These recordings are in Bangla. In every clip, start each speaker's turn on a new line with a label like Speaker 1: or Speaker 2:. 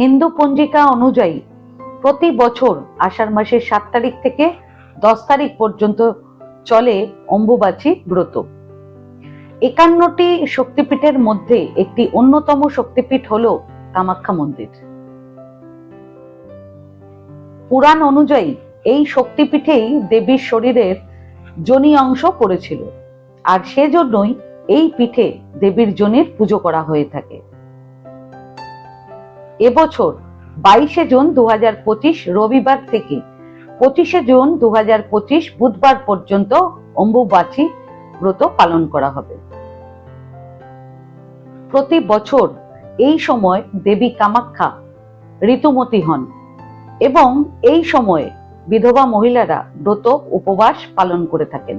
Speaker 1: হিন্দু পঞ্জিকা অনুযায়ী প্রতি বছর আষাঢ় মাসের সাত তারিখ থেকে দশ তারিখ পর্যন্ত চলে অম্বুবাচী ব্রত। একান্নটি শক্তিপীঠের মধ্যে একটি অন্যতম শক্তিপীঠ হল কামাখ্যা মন্দির। পুরাণ অনুযায়ী এই শক্তিপীঠেই দেবীর শরীরের যোনি অংশ পড়েছিল, আর সেজন্যই এই পীঠে দেবীর যোনির পুজো করা হয়ে থাকে। এবছর বাইশে জুন দু হাজার পঁচিশ রবিবার থেকে পঁচিশে জুন দু হাজার পঁচিশ বুধবার পর্যন্ত অম্বুবাচী ব্রত পালন করা হবে। প্রতি বছর এই সময় দেবী কামাখ্যা ঋতুমতী হন এবং এই সময়ে বিধবা মহিলারা ব্রত উপবাস পালন করে থাকেন।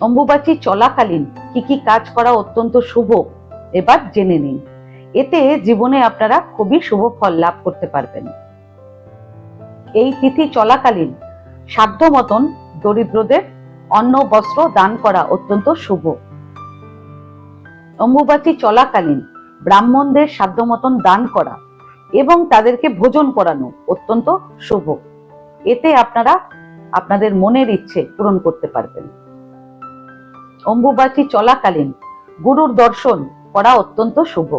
Speaker 1: অম্বুবাচী চলাকালীন কি কি কাজ করা অত্যন্ত শুভ এবার জেনে নিন। এতে জীবনে আপনারা খুবই শুভ ফল লাভ করতে পারবেন। এই তিথি চলাকালীন সাধ্য মতন দরিদ্রদের অন্ন বস্ত্র দান করা অত্যন্ত শুভ। অম্বুবাচী চলাকালীন ব্রাহ্মণদের সাধ্য মতন দান করা এবং তাদেরকে ভোজন করানো অত্যন্ত শুভ। এতে আপনারা আপনাদের মনের ইচ্ছে পূরণ করতে পারবেন। অম্বুবাচী চলাকালীন গুরুর দর্শন করা অত্যন্ত শুভ।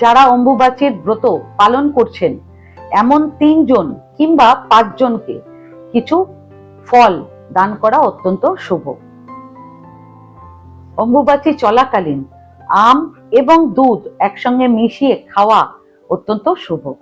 Speaker 1: যারা অম্বুবাচীর ব্রত পালন করছেন, এমন তিনজন কিংবা পাঁচজনকে কিছু ফল দান করা অত্যন্ত শুভ। অম্বুবাচী চলাকালীন আম এবং দুধ একসঙ্গে মিশিয়ে খাওয়া অত্যন্ত শুভ।